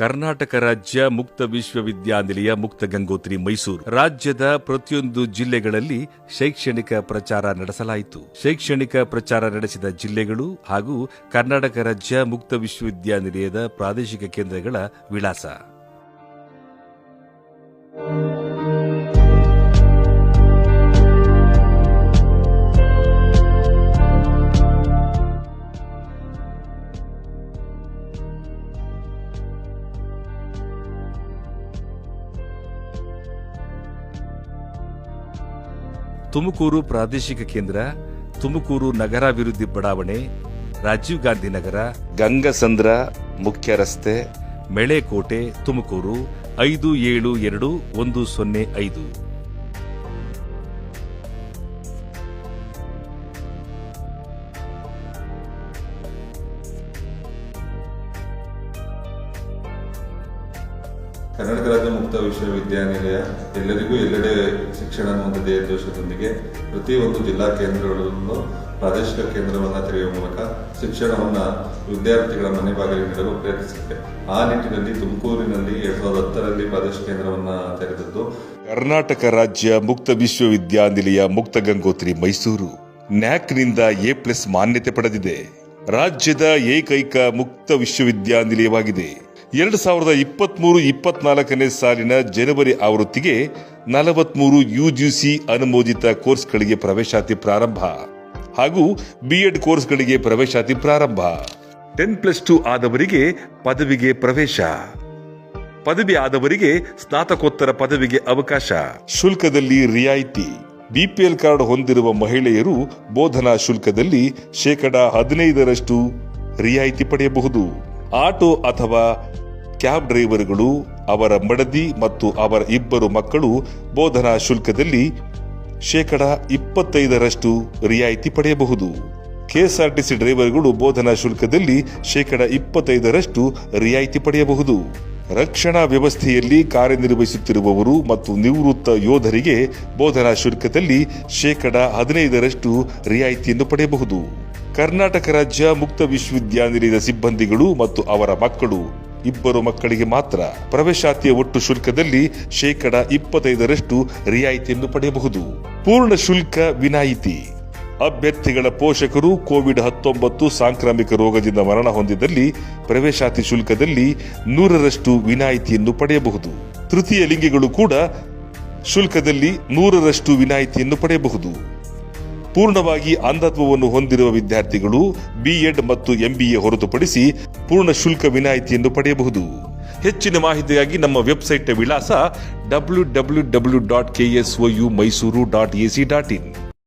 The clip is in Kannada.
ಕರ್ನಾಟಕ ರಾಜ್ಯ ಮುಕ್ತ ವಿಶ್ವವಿದ್ಯಾನಿಲಯ ಮುಕ್ತ ಗಂಗೋತ್ರಿ ಮೈಸೂರು. ರಾಜ್ಯದ ಪ್ರತಿಯೊಂದು ಜಿಲ್ಲೆಗಳಲ್ಲಿ ಶೈಕ್ಷಣಿಕ ಪ್ರಚಾರ ನಡೆಸಲಾಯಿತು. ಶೈಕ್ಷಣಿಕ ಪ್ರಚಾರ ನಡೆಸಿದ ಜಿಲ್ಲೆಗಳು ಹಾಗೂ ಕರ್ನಾಟಕ ರಾಜ್ಯ ಮುಕ್ತ ವಿಶ್ವವಿದ್ಯಾನಿಲಯದ ಪ್ರಾದೇಶಿಕ ಕೇಂದ್ರಗಳ ವಿಳಾಸ. ತುಮಕೂರು ಪ್ರಾದೇಶಿಕ ಕೇಂದ್ರ, ತುಮಕೂರು ನಗರಾಭಿವೃದ್ಧಿ ಬಡಾವಣೆ, ರಾಜೀವ್ ಗಾಂಧಿ ನಗರ, ಗಂಗಸಂದ್ರ ಮುಖ್ಯ ರಸ್ತೆ, ಮೆಳೆಕೋಟೆ, ತುಮಕೂರು ಐದು ಏಳು ಎರಡು ಒಂದು ಸೊನ್ನೆ ಐದು. ಕರ್ನಾಟಕ ರಾಜ್ಯ ಮುಕ್ತ ವಿಶ್ವವಿದ್ಯಾನಿಲಯ ಎಲ್ಲರಿಗೂ ಎಲ್ಲೆಡೆ ಶಿಕ್ಷಣ ಅನ್ನುವಂಥ ಧ್ಯೇಯೋದ್ದೇಶದೊಂದಿಗೆ ಪ್ರತಿಯೊಂದು ಜಿಲ್ಲಾ ಕೇಂದ್ರಗಳಲ್ಲೂ ಪ್ರಾದೇಶಿಕ ಕೇಂದ್ರವನ್ನು ತೆರೆಯುವ ಮೂಲಕ ಶಿಕ್ಷಣವನ್ನು ವಿದ್ಯಾರ್ಥಿಗಳ ಮನೆ ಬಾಗಿಲಿಗೆ ನೀಡಲು ಪ್ರಯತ್ನಿಸುತ್ತೆ. ಆ ನಿಟ್ಟಿನಲ್ಲಿ ತುಮಕೂರಿನಲ್ಲಿ ಎರಡ್ ಸಾವಿರದ ಹತ್ತರಲ್ಲಿ ಪ್ರಾದೇಶಿಕ ಕೇಂದ್ರವನ್ನು ತೆರೆದದ್ದು ಕರ್ನಾಟಕ ರಾಜ್ಯ ಮುಕ್ತ ವಿಶ್ವವಿದ್ಯಾನಿಲಯ ಮುಕ್ತ ಗಂಗೋತ್ರಿ ಮೈಸೂರು. ನ್ಯಾಕ್ನಿಂದ ಎ ಪ್ಲಸ್ ಮಾನ್ಯತೆ ಪಡೆದಿದೆ. ರಾಜ್ಯದ ಏಕೈಕ ಮುಕ್ತ ವಿಶ್ವವಿದ್ಯಾನಿಲಯವಾಗಿದೆ. ಎರಡು ಸಾವಿರದ ಇಪ್ಪತ್ಮೂರು ಇಪ್ಪತ್ನಾಲ್ಕನೇ ಸಾಲಿನ ಜನವರಿ ಆವೃತ್ತಿಗೆ ನಲವತ್ಮೂರು ಯುಜಿಸಿ ಅನುಮೋದಿತ ಕೋರ್ಸ್ಗಳಿಗೆ ಪ್ರವೇಶಾತಿ ಪ್ರಾರಂಭ ಹಾಗೂ ಬಿಎಡ್ ಕೋರ್ಸ್ಗಳಿಗೆ ಪ್ರವೇಶಾತಿ ಪ್ರಾರಂಭ. ಟೆನ್ ಪ್ಲಸ್ ಟು ಆದವರಿಗೆ ಪದವಿಗೆ ಪ್ರವೇಶ. ಪದವಿ ಆದವರಿಗೆ ಸ್ನಾತಕೋತ್ತರ ಪದವಿಗೆ ಅವಕಾಶ. ಶುಲ್ಕದಲ್ಲಿ ರಿಯಾಯಿತಿ. ಬಿಪಿಎಲ್ ಕಾರ್ಡ್ ಹೊಂದಿರುವ ಮಹಿಳೆಯರು ಬೋಧನಾ ಶುಲ್ಕದಲ್ಲಿ ಶೇಕಡ ಹದಿನೈದರಷ್ಟು ರಿಯಾಯಿತಿ ಪಡೆಯಬಹುದು. ಆಟೋ ಅಥವಾ ಕ್ಯಾಬ್ ಡ್ರೈವರ್ಗಳು, ಅವರ ಮಡದಿ ಮತ್ತು ಅವರ ಇಬ್ಬರು ಮಕ್ಕಳು ಬೋಧನಾ ಶುಲ್ಕದಲ್ಲಿ ಶೇಕಡ ಇಪ್ಪತ್ತೈದರಷ್ಟು ರಿಯಾಯಿತಿ ಪಡೆಯಬಹುದು. ಕೆಎಸ್ಆರ್ಟಿಸಿ ಡ್ರೈವರ್ಗಳು ಬೋಧನಾ ಶುಲ್ಕದಲ್ಲಿ ಶೇಕಡ ಇಪ್ಪತ್ತೈದರಷ್ಟು ರಿಯಾಯಿತಿ ಪಡೆಯಬಹುದು. ರಕ್ಷಣಾ ವ್ಯವಸ್ಥೆಯಲ್ಲಿ ಕಾರ್ಯನಿರ್ವಹಿಸುತ್ತಿರುವವರು ಮತ್ತು ನಿವೃತ್ತ ಯೋಧರಿಗೆ ಬೋಧನಾ ಶುಲ್ಕದಲ್ಲಿ ಶೇಕಡ ಹದಿನೈದರಷ್ಟು ರಿಯಾಯಿತಿಯನ್ನು ಪಡೆಯಬಹುದು. ಕರ್ನಾಟಕ ರಾಜ್ಯ ಮುಕ್ತ ವಿಶ್ವವಿದ್ಯಾನಿಲಯದ ಸಿಬ್ಬಂದಿಗಳು ಮತ್ತು ಅವರ ಮಕ್ಕಳು. ಇಬ್ಬರು ಮಕ್ಕಳಿಗೆ ಮಾತ್ರ ಪ್ರವೇಶಾತಿಯ ಒಟ್ಟು ಶುಲ್ಕದಲ್ಲಿ ಶೇಕಡ ಇಪ್ಪತ್ತೈದರಷ್ಟು ರಿಯಾಯಿತಿಯನ್ನು ಪಡೆಯಬಹುದು. ಪೂರ್ಣ ಶುಲ್ಕ ವಿನಾಯಿತಿ. ಅಭ್ಯರ್ಥಿಗಳ ಪೋಷಕರು ಕೋವಿಡ್ ಹತ್ತೊಂಬತ್ತು ಸಾಂಕ್ರಾಮಿಕ ರೋಗದಿಂದ ಮರಣ ಹೊಂದಿದಲ್ಲಿ ಪ್ರವೇಶಾತಿ ಶುಲ್ಕದಲ್ಲಿ ನೂರರಷ್ಟು ವಿನಾಯಿತಿಯನ್ನು ಪಡೆಯಬಹುದು. ತೃತೀಯ ಲಿಂಗಿಗಳು ಕೂಡ ಶುಲ್ಕದಲ್ಲಿ ನೂರರಷ್ಟು ವಿನಾಯಿತಿಯನ್ನು ಪಡೆಯಬಹುದು. ಪೂರ್ಣವಾಗಿ ಅಂಧತ್ವವನ್ನು ಹೊಂದಿರುವ ವಿದ್ಯಾರ್ಥಿಗಳು ಬಿಎಡ್ ಮತ್ತು ಎಂಬಿಎ ಹೊರತುಪಡಿಸಿ ಪೂರ್ಣ ಶುಲ್ಕ ವಿನಾಯಿತಿಯನ್ನು ಪಡೆಯಬಹುದು. ಹೆಚ್ಚಿನ ಮಾಹಿತಿಗಾಗಿ ನಮ್ಮ ವೆಬ್ಸೈಟ್ ವಿಳಾಸ W W W dot KSOU Mysuru dot A C dot in